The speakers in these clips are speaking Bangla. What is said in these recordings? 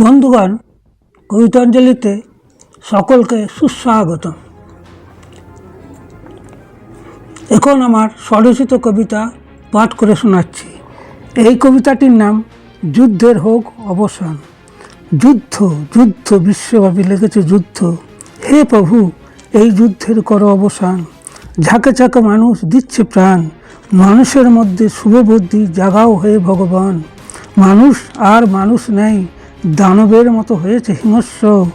বন্ধুগণ কবিতাঞ্জলিতে সকলকে সুস্বাগত এখন আমার স্বরচিত কবিতা পাঠ করে শোনাচ্ছি। এই কবিতাটির নাম যুদ্ধের হোক অবসান। যুদ্ধ যুদ্ধ, বিশ্বব্যাপী লেগেছে যুদ্ধ। হে প্রভু, এই যুদ্ধের করো অবসান। ঝাঁকে ঝাঁকে মানুষ দিচ্ছে প্রাণ। মানুষের মধ্যে শুভবুদ্ধি জাগাও হয়ে ভগবান। মানুষ আর মানুষ নেই দানবের মতো হয়েছে হিংস্র।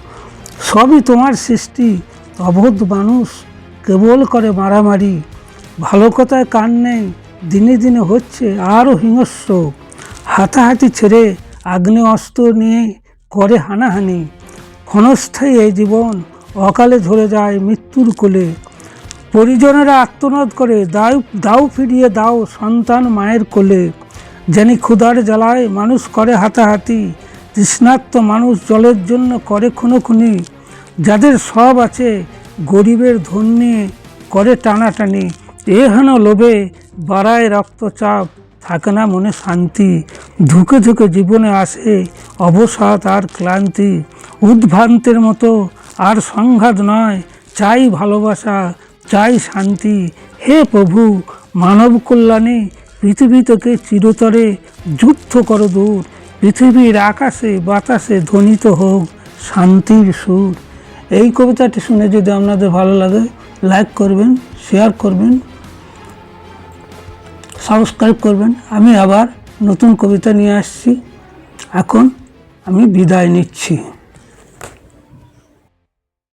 সবই তোমার সৃষ্টি। অবোধ মানুষ কেবল করে মারামারি। ভালো কথায় কান নেই। দিনে দিনে হচ্ছে আরও হিংস্র। হাতাহাতি ছেড়ে আগ্নে অস্ত্র নিয়ে করে হানাহানি। ক্ষণস্থায়ী এই জীবন অকালে ঝরে যায় মৃত্যুর কোলে। পরিজনেরা আত্মনাদ করে, দাউ দাও ফিরিয়ে দাও সন্তান মায়ের কোলে। জানি ক্ষুধার জ্বালায় মানুষ করে হাতাহাতি। তৃষ্ণার্ত মানুষ জলের জন্য করে খুনোখুনি, যাদের সব আছে গরিবের ধন নিয়ে করে টানাটানি, এ হেন লোভে বাড়ায় রক্তচাপ, থাকে না মনে শান্তি। ধুকে ধুকে জীবনে আসে অবসাদ আর ক্লান্তি। উদ্ভ্রান্তের মতো আর সংঘাত নয়, চাই ভালোবাসা, চাই শান্তি। হে প্রভু, মানব কল্যাণে পৃথিবী থেকে চিরতরে যুদ্ধ করো দূর। পৃথিবীর আকাশে বাতাসে ধ্বনিত হোক শান্তির সুর। এই কবিতাটি শুনে যদি আপনাদের ভালো লাগে লাইক করবেন শেয়ার করবেন সাবস্ক্রাইব করবেন। আমি আবার নতুন কবিতা নিয়ে আসছি। এখন আমি বিদায় নিচ্ছি।